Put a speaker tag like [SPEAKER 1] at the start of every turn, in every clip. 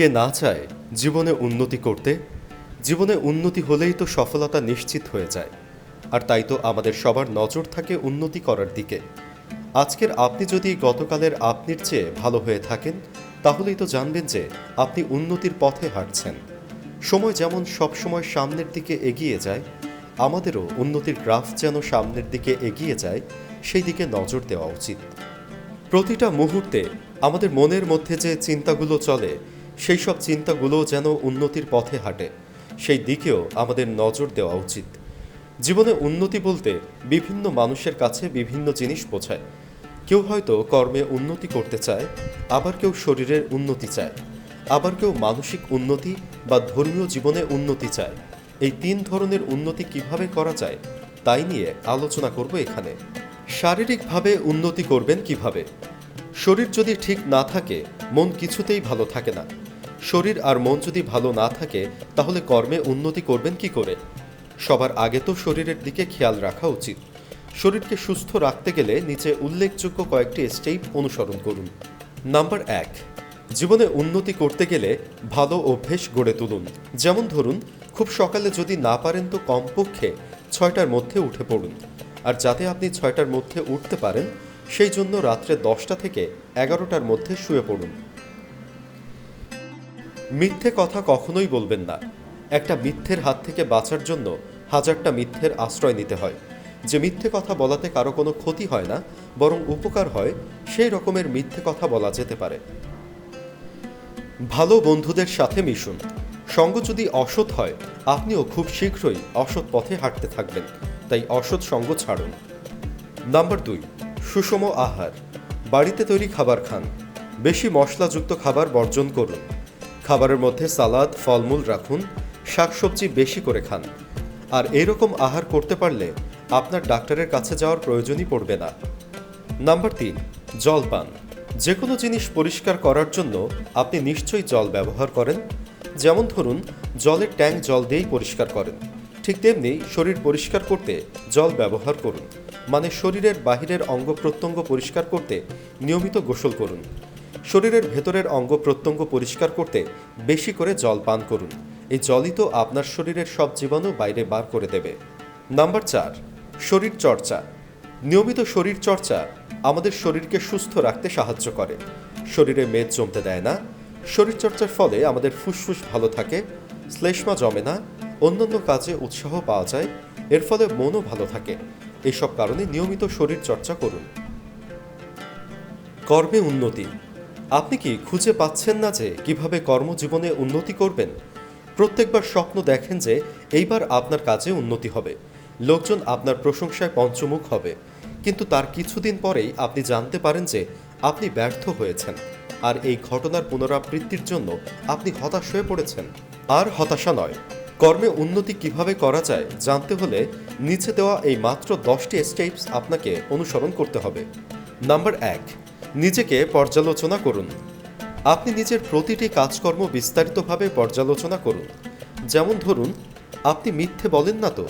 [SPEAKER 1] কে না চায় জীবনে উন্নতি করতে, জীবনে উন্নতি হলেই তো সফলতা নিশ্চিত হয়ে যায়। আর তাই তো আমাদের সবার নজর থাকে উন্নতি করার দিকে। আজকের আপনি যদি গতকালের আপনির চেয়ে ভালো হয়ে থাকেন, তাহলেই তো জানবেন যে আপনি উন্নতির পথে হাঁটছেন। সময় যেমন সবসময় সামনের দিকে এগিয়ে যায়, আমাদেরও উন্নতির গ্রাফ যেন সামনের দিকে এগিয়ে যায়, সেই দিকে নজর দেওয়া উচিত। প্রতিটা মুহূর্তে আমাদের মনের মধ্যে যে চিন্তাগুলো চলে সেই সব চিন্তাগুলো যেন উন্নতির পথে হাঁটে। সেই দিকেও আমাদের নজর দেওয়া উচিত। জীবনে উন্নতি বলতে বিভিন্ন মানুষের কাছে বিভিন্ন জিনিস বোঝায়। কেউ হয়তো কর্মে উন্নতি করতে চায়, আবার কেউ শরীরের উন্নতি চায়। আবার কেউ মানসিক উন্নতি বা ধর্মীয় জীবনে উন্নতি চায়। এই তিন ধরনের উন্নতি কীভাবে করা যায়, তাই নিয়ে আলোচনা করব এখানে। শারীরিকভাবে উন্নতি করবেন কীভাবে? শরীর যদি ঠিক না থাকে, মন কিছুতেই ভালো থাকে না। শরীর আর মন যদি ভালো না থাকে, তাহলে কর্মে উন্নতি করবেন কি করে? সবার আগে তো শরীরের দিকে খেয়াল রাখা উচিত। শরীরকে সুস্থ রাখতে গেলে নিচে উল্লেখযোগ্য কয়েকটি স্টেপ অনুসরণ করুন। নাম্বার এক, জীবনে উন্নতি করতে গেলে ভালো অভ্যেস গড়ে তুলুন। যেমন ধরুন, খুব সকালে যদি না পারেন তো কমপক্ষে ছয়টার মধ্যে উঠে পড়ুন। আর যাতে আপনি ছয়টার মধ্যে উঠতে পারেন, সেই জন্য রাত্রে দশটা থেকে এগারোটার মধ্যে শুয়ে পড়ুন। মিথ্যে কথা কখনোই বলবেন না। একটা মিথ্যের হাত থেকে বাঁচার জন্য হাজারটা মিথ্যের আশ্রয় নিতে হয়। যে মিথ্যে কথা বলাতে কারও কোনো ক্ষতি হয় না, বরং উপকার হয়, সেই রকমের মিথ্যে কথা বলা যেতে পারে। ভালো বন্ধুদের সাথে মিশুন। সঙ্গ যদি অসৎ হয়, আপনিও খুব শীঘ্রই অসৎ পথে হাঁটতে থাকবেন। তাই অসৎ সঙ্গ ছাড়ুন। নাম্বার দুই, সুষম আহার। বাড়িতে তৈরি খাবার খান। বেশি মশলাযুক্ত খাবার বর্জন করুন। খাবারের মধ্যে সালাদ, ফলমূল রাখুন, শাকসবজি বেশি করে খান। আর এরকম আহার করতে পারলে আপনার ডাক্তারের কাছে যাওয়ার প্রয়োজনই পড়বে না। নাম্বার তিন, জল পান। যে কোনো জিনিস পরিষ্কার করার জন্য আপনি নিশ্চয়ই জল ব্যবহার করেন। যেমন ধরুন, জলের ট্যাঙ্ক জল দিয়েই পরিষ্কার করেন। ঠিক তেমনি শরীর পরিষ্কার করতে জল ব্যবহার করুন। মানে শরীরের বাহিরের অঙ্গ প্রত্যঙ্গ পরিষ্কার করতে নিয়মিত গোসল করুন। শরীরের ভেতরের অঙ্গ প্রত্যঙ্গ পরিষ্কার করতে বেশি করে জল পান করুন। এই জলই তো আপনার শরীরের সব জীবাণু বাইরে বার করে দেবে। নাম্বার চার, শরীর চর্চা। নিয়মিত শরীর চর্চা আমাদের শরীরকে সুস্থ রাখতে সাহায্য করে। শরীরে মেদ জমতে দেয় না। শরীরচর্চার ফলে আমাদের ফুসফুস ভালো থাকে, শ্লেষ্মা জমে না, অন্যান্য কাজে উৎসাহ পাওয়া যায়, এর ফলে মনও ভালো থাকে। এইসব কারণে নিয়মিত শরীর চর্চা করুন। কর্মে উন্নতি। আপনি কি খুঁজে পাচ্ছেন না যে কীভাবে কর্মজীবনে উন্নতি করবেন? প্রত্যেকবার স্বপ্ন দেখেন যে এইবার আপনার কাজে উন্নতি হবে। লোকজন আপনার প্রশংসায় পঞ্চমুখ হবে। কিন্তু তার কিছুদিন পরেই আপনি জানতে পারেন যে আপনি ব্যর্থ হয়েছেন। আর এই ঘটনার পুনরাবৃত্তির জন্য আপনি হতাশ হয়ে পড়েছেন। আর হতাশা নয়। কর্মে উন্নতি কীভাবে করা যায় জানতে হলে নিচে দেওয়া এই মাত্র দশটি স্টেপস আপনাকে অনুসরণ করতে হবে। নাম্বার এক নিজেকে পর্যালোচনা করুন। আপনি নিজের প্রতিটি কাজকর্ম বিস্তারিতভাবে পর্যালোচনা করুন। যেমন ধরুন, আপনি মিথ্যে বলেন না তো?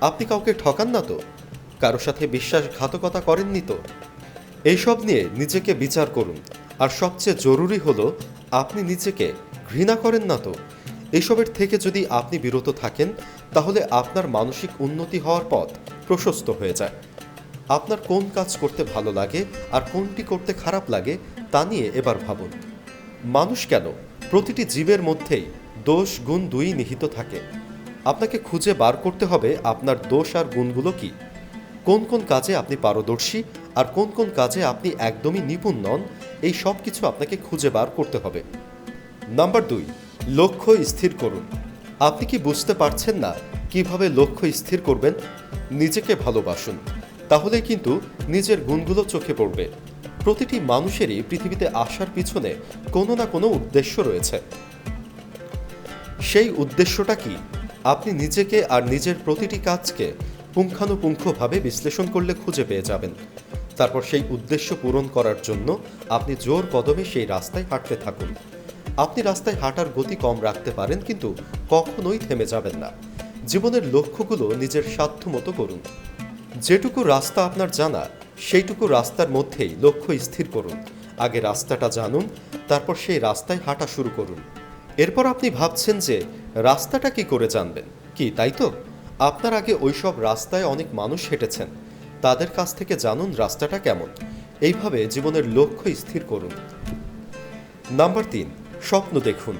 [SPEAKER 1] আপনি কাউকে ঠকান না তো? কারও সাথে বিশ্বাসঘাতকতা করেননি তো? এইসব নিয়ে নিজেকে বিচার করুন। আর সবচেয়ে জরুরি হলো, আপনি নিজেকে ঘৃণা করেন না তো? এসবের থেকে যদি আপনি বিরত থাকেন, তাহলে আপনার মানসিক উন্নতি হওয়ার পথ প্রশস্ত হয়ে যায়। আপনার কোন কাজ করতে ভালো লাগে আর কোনটি করতে খারাপ লাগে তা নিয়ে এবার ভাবুন। মানুষ কেন? প্রতিটি জীবের মধ্যেই দোষ গুণ দুই নিহিত থাকে। আপনাকে খুঁজে বার করতে হবে আপনার দোষ আর গুণগুলো কি? কোন কোন কাজে আপনি পারদর্শী আর কোন কোন কাজে আপনি একদমই নিপুণ নন, এই সব কিছু আপনাকে খুঁজে বার করতে হবে। নাম্বার দুই, লক্ষ্য স্থির করুন। আপনি কি বুঝতে পারছেন না কীভাবে লক্ষ্য স্থির করবেন? নিজেকে ভালোবাসুন। তাহলে কিন্তু নিজের গুণগুলো চোখে পড়বে। প্রতিটি মানুষেরই পৃথিবীতে আসার পিছনে কোনো না কোনো উদ্দেশ্য রয়েছে। সেই উদ্দেশ্যটা কি? আপনি নিজেকে আর নিজের প্রতিটি কাজকে পুঙ্খানুপুঙ্খভাবে বিশ্লেষণ করলে খুঁজে পেয়ে যাবেন। তারপর সেই উদ্দেশ্য পূরণ করার জন্য আপনি জোর কদমে সেই রাস্তায় হাঁটতে থাকুন। আপনি রাস্তায় হাঁটার গতি কম রাখতে পারেন, কিন্তু কখনোই থেমে যাবেন না। জীবনের লক্ষ্যগুলো নিজের সাধ্য মতো করুন। যেটুকু রাস্তা আপনার জানা সেইটুকু রাস্তার মধ্যেই লক্ষ্য স্থির করুন। আগে রাস্তাটা জানুন, তারপর সেই রাস্তায় হাঁটা শুরু করুন। এরপর আপনি ভাবছেন যে, রাস্তাটা কি করে জানবেন? কি, তাই তো? আপনার আগে ওইসব রাস্তায় অনেক মানুষ হেঁটেছেন। তাদের কাছ থেকে জানুন রাস্তাটা কেমন। এইভাবে জীবনের লক্ষ্য স্থির করুন। নাম্বার তিন, স্বপ্ন দেখুন।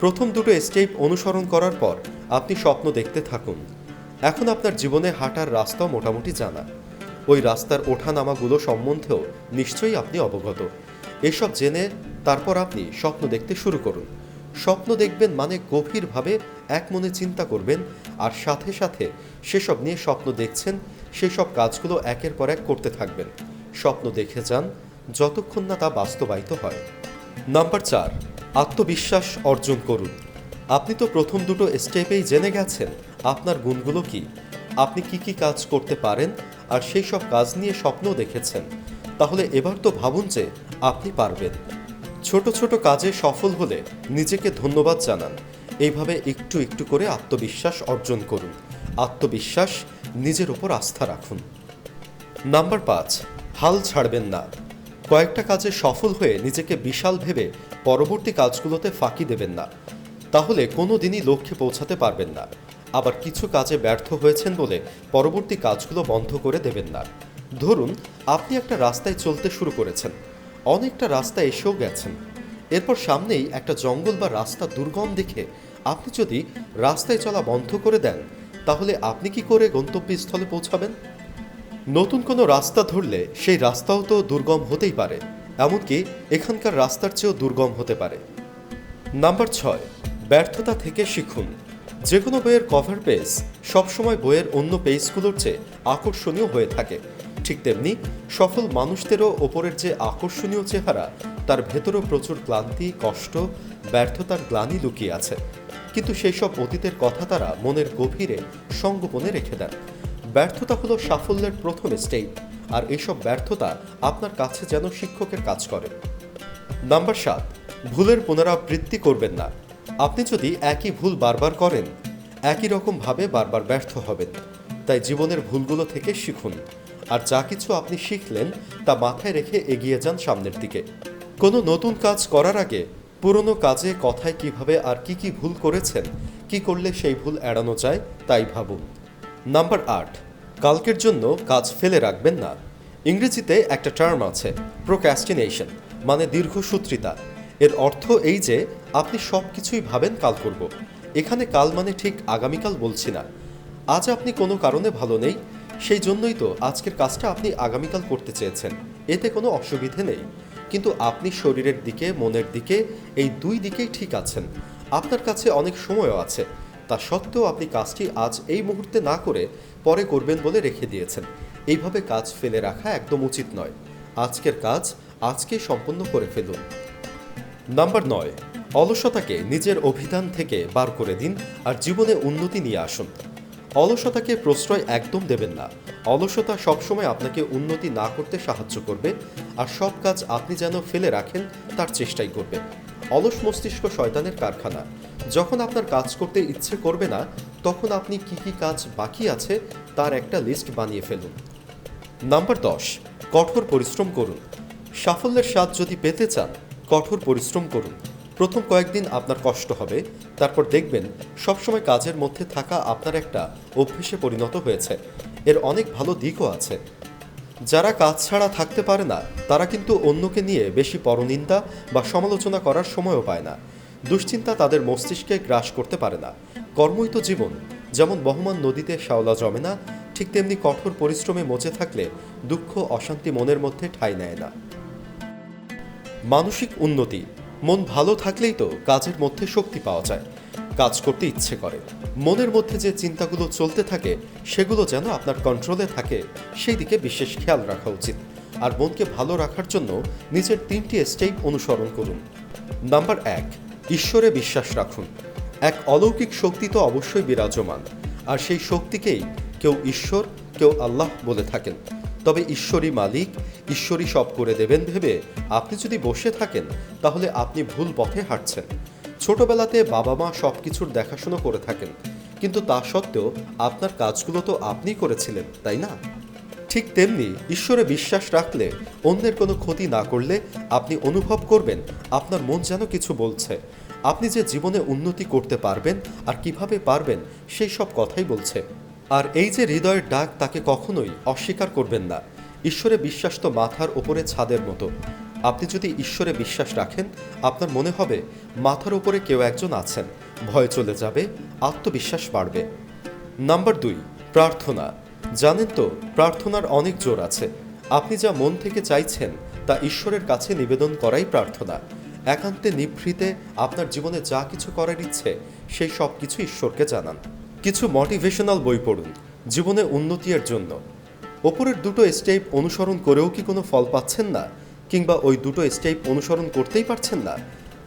[SPEAKER 1] প্রথম দুটো স্টেপ অনুসরণ করার পর আপনি স্বপ্ন দেখতে থাকুন। এখন আপনার জীবনে হাঁটার রাস্তা মোটামুটি জানা। ওই রাস্তার ওঠানামাগুলো সম্বন্ধেও নিশ্চয়ই আপনি অবগত। এসব জেনে তারপর আপনি স্বপ্ন দেখতে শুরু করুন। স্বপ্ন দেখবেন মানে গভীরভাবে এক মনে চিন্তা করবেন আর সাথে সাথে সেসব নিয়ে স্বপ্ন দেখছেন, সেসব কাজগুলো একের পর এক করতে থাকবেন। স্বপ্ন দেখে যান, যতক্ষণ না তা বাস্তবায়িত হয়। নাম্বার চার, আত্মবিশ্বাস অর্জন করুন। আপনি তো প্রথম দুটো স্টেপেই জেনে গেছেন আপনার গুণগুলো কি। আপনি কি কি কাজ করতে পারেন আর সেই সব কাজ নিয়ে স্বপ্ন দেখেছেন। তাহলে এবার তো ভাবুন যে আপনি পারবেন। ছোট ছোট কাজে সফল হলে নিজেকে ধন্যবাদ জানান। এইভাবে একটু একটু করে আত্মবিশ্বাস অর্জন করুন। আত্মবিশ্বাস নিজের উপর আস্থা রাখুন। নাম্বার পাঁচ, হাল ছাড়বেন না। কয়েকটা কাজে সফল হয়ে নিজেকে বিশাল ভেবে পরবর্তী কাজগুলোতে ফাঁকি দেবেন না। তাহলে কোনো দিনই লক্ষ্যে পৌঁছাতে পারবেন না। আবার কিছু কাজে ব্যর্থ হয়েছেন বলে পরবর্তী কাজগুলো বন্ধ করে দেবেন না। ধরুন, আপনি একটা রাস্তায় চলতে শুরু করেছেন। অনেকটা রাস্তা এসেও গেছেন। এরপর সামনেই একটা জঙ্গল বা রাস্তা দুর্গম দেখে আপনি যদি রাস্তায় চলা বন্ধ করে দেন, তাহলে আপনি কি করে গন্তব্যস্থলে পৌঁছাবেন? নতুন কোনো রাস্তা ধরলে সেই রাস্তাও তো দুর্গম হতেই পারে, এমনকি এখানকার রাস্তার চেয়েও দুর্গম হতে পারে। নাম্বার ছয় ব্যর্থতা থেকে শিখুন। যে কোনো বইয়ের কভার পেজ সবসময় বইয়ের অন্য পেজগুলোর চেয়ে আকর্ষণীয় হয়ে থাকে। ঠিক তেমনি সফল মানুষদেরও ওপরের যে আকর্ষণীয় চেহারা, তার ভেতরেও প্রচুর ক্লান্তি, কষ্ট, ব্যর্থতার গ্লানি লুকিয়ে আছে। কিন্তু সেই সব অতীতের কথা তারা মনের গভীরে সঙ্গোপনে রেখে দেন। ব্যর্থতা হলো সাফল্যের প্রথম স্টেপ আর এসব ব্যর্থতা আপনার কাছে যেন শিক্ষকের কাজ করে। নাম্বার সাত, ভুলের পুনরাবৃত্তি করবেন না। আপনি যদি একই ভুল বারবার করেন, একই রকমভাবে বারবার ব্যর্থ হবেন। তাই জীবনের ভুলগুলো থেকে শিখুন। আর যা কিছু আপনি শিখলেন, তা মাথায় রেখে এগিয়ে যান সামনের দিকে। কোনো নতুন কাজ করার আগে পুরনো কাজে কথায় কীভাবে আর কি কি ভুল করেছেন, কি করলে সেই ভুল এড়ানো যায়, তাই ভাবুন। নাম্বার আট, কালকের জন্য কাজ ফেলে রাখবেন না। ইংরেজিতে একটা টার্ম আছে প্রোক্যাস্টিনেশন মানে দীর্ঘসূত্রিতা। এর অর্থ এই যে, আপনি সব কিছুই ভাবেন কাল করব। এখানে কাল মানে ঠিক আগামীকাল বলছি না। আজ আপনি কোনো কারণে ভালো নেই, সেই জন্যই তো আজকের কাজটা আপনি আগামীকাল করতে চেয়েছেন। এতে কোনো অসুবিধে নেই। কিন্তু আপনি শরীরের দিকে, মনের দিকে, এই দুই দিকেই ঠিক আছেন। আপনার কাছে অনেক সময়ও আছে। তা সত্ত্বেও আপনি কাজটি আজ এই মুহূর্তে না করে পরে করবেন বলে রেখে দিয়েছেন। এইভাবে কাজ ফেলে রাখা একদম উচিত নয়। আজকের কাজ আজকে সম্পন্ন করে ফেলুন। নাম্বার নয়, অলসতাকে নিজের অভিধান থেকে বার করে দিন আর জীবনে উন্নতি নিয়ে আসুন। অলসতাকে প্রশ্রয় একদম দেবেন না। অলসতা সবসময় আপনাকে উন্নতি না করতে সাহায্য করবে আর সব কাজ আপনি যেন ফেলে রাখেন, তার চেষ্টাই করবে অলস মস্তিষ্ক শয়তানের কারখানা। যখন আপনার কাজ করতে ইচ্ছে করবে না, তখন আপনি কি কি কাজ বাকি আছে, তার একটা লিস্ট বানিয়ে ফেলুন। নাম্বার দশ, কঠোর পরিশ্রম করুন। সাফল্যের স্বাদ যদি পেতে চান কঠোর পরিশ্রম করুন। প্রথম কয়েকদিন আপনার কষ্ট হবে, তারপর দেখবেন সবসময় কাজের মধ্যে থাকা আপনার একটা অভ্যেসে পরিণত হয়েছে। এর অনেক ভালো দিকও আছে। যারা কাজ ছাড়া থাকতে পারে না, তারা কিন্তু অন্যকে নিয়ে বেশি পরনিন্দা বা সমালোচনা করার সময়ও পায় না। দুশ্চিন্তা তাদের মস্তিষ্কে গ্রাস করতে পারে না। কর্মই তো জীবন, যেমন বহমান নদীতে শ্যাওলা জমে না, ঠিক তেমনি কঠোর পরিশ্রমে মচে থাকলে দুঃখ অশান্তি মনের মধ্যে ঠাঁই নেয় না। মানসিক উন্নতি, মন ভালো থাকলেই তো কাজের মধ্যে শক্তি পাওয়া যায়। কাজ করতে ইচ্ছে করে। মনের মধ্যে যে চিন্তাগুলো চলতে থাকে, সেগুলো যেন আপনার কন্ট্রোলে থাকে, সেই দিকে বিশেষ খেয়াল রাখা উচিত। আর মনকে ভালো রাখার জন্য নিজের তিনটি স্টেপ অনুসরণ করুন। নাম্বার এক, ঈশ্বরে বিশ্বাস রাখুন। এক অলৌকিক শক্তি তো অবশ্যই বিরাজমান। আর সেই শক্তিকেই কেউ ঈশ্বর, কেউ আল্লাহ বলে থাকেন। তবে ঈশ্বরই মালিক, ঈশ্বরই সব করে দেবেন ভেবে আপনি যদি বসে থাকেন, তাহলে আপনি ভুল পথে হাঁটছেন। ছোটবেলাতে বাবা মা সব কিছুর দেখাশুনো করে থাকেন, কিন্তু তা সত্ত্বেও আপনার কাজগুলো তো আপনিই করেছিলেন, তাই না? ঠিক তেমনি ঈশ্বরে বিশ্বাস রাখলে, অন্যের কোনো ক্ষতি না করলে আপনি অনুভব করবেন, আপনার মন যেন কিছু বলছে। আপনি যে জীবনে উন্নতি করতে পারবেন আর কীভাবে পারবেন, সেই সব কথাই বলছে। আর এই যে হৃদয়ের ডাক তাকে কখনোই অস্বীকার করবেন না। ঈশ্বরে বিশ্বাস তো মাথার ওপরে ছাদের মতো। আপনি যদি ঈশ্বরে বিশ্বাস রাখেন, আপনার মনে হবে মাথার উপরে কেউ একজন আছেন। ভয় চলে যাবে, আত্মবিশ্বাস বাড়বে। নাম্বার দুই, প্রার্থনা। জানেন তো, প্রার্থনার অনেক জোর আছে। আপনি যা মন থেকে চাইছেন, তা ঈশ্বরের কাছে নিবেদন করাই প্রার্থনা। একান্তে নিভৃতে আপনার জীবনে যা কিছু করার ইচ্ছে, সেই সব কিছু ঈশ্বরকে জানান। কিছু মোটিভেশনাল বই পড়ুন, জীবনে উন্নতির জন্য। ওপরের দুটো স্টেপ অনুসরণ করেও কি কোনো ফল পাচ্ছেন না? কিংবা ওই দুটো স্টেপ অনুসরণ করতেই পারছেন না?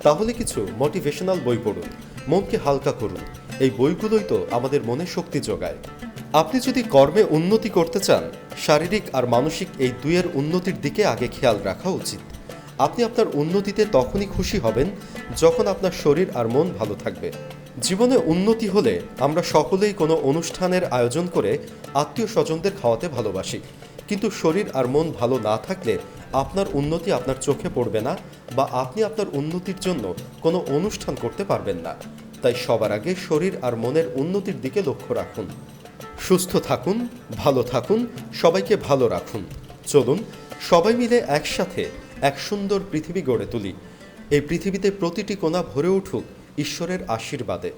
[SPEAKER 1] তাহলে কিছু মোটিভেশনাল বই পড়ুন, মনকে হালকা করুন। এই বইগুলোই তো আমাদের মনে শক্তি যোগায়। আপনি যদি কর্মে উন্নতি করতে চান, শারীরিক আর মানসিক এই দুইয়ের উন্নতির দিকে আগে খেয়াল রাখা উচিত। আপনি আপনার উন্নতিতে তখনই খুশি হবেন যখন আপনার শরীর আর মন ভালো থাকবে। জীবনে উন্নতি হলে আমরা সকলেই কোনো অনুষ্ঠানের আয়োজন করে আত্মীয় স্বজনদের খাওয়াতে ভালোবাসি। কিন্তু শরীর আর মন ভালো না থাকলে আপনার উন্নতি আপনার চোখে পড়বে না বা আপনি আপনার উন্নতির জন্য কোনো অনুষ্ঠান করতে পারবেন না। তাই সবার আগে শরীর আর মনের উন্নতির দিকে লক্ষ্য রাখুন। সুস্থ থাকুন, ভালো থাকুন, সবাইকে ভালো রাখুন। চলুন, সবাই মিলে একসাথে এক সুন্দর পৃথিবী গড়ে তুলি। এই পৃথিবীতে প্রতিটি কোণা ভরে উঠুক ঈশ্বরের আশীর্বাদে।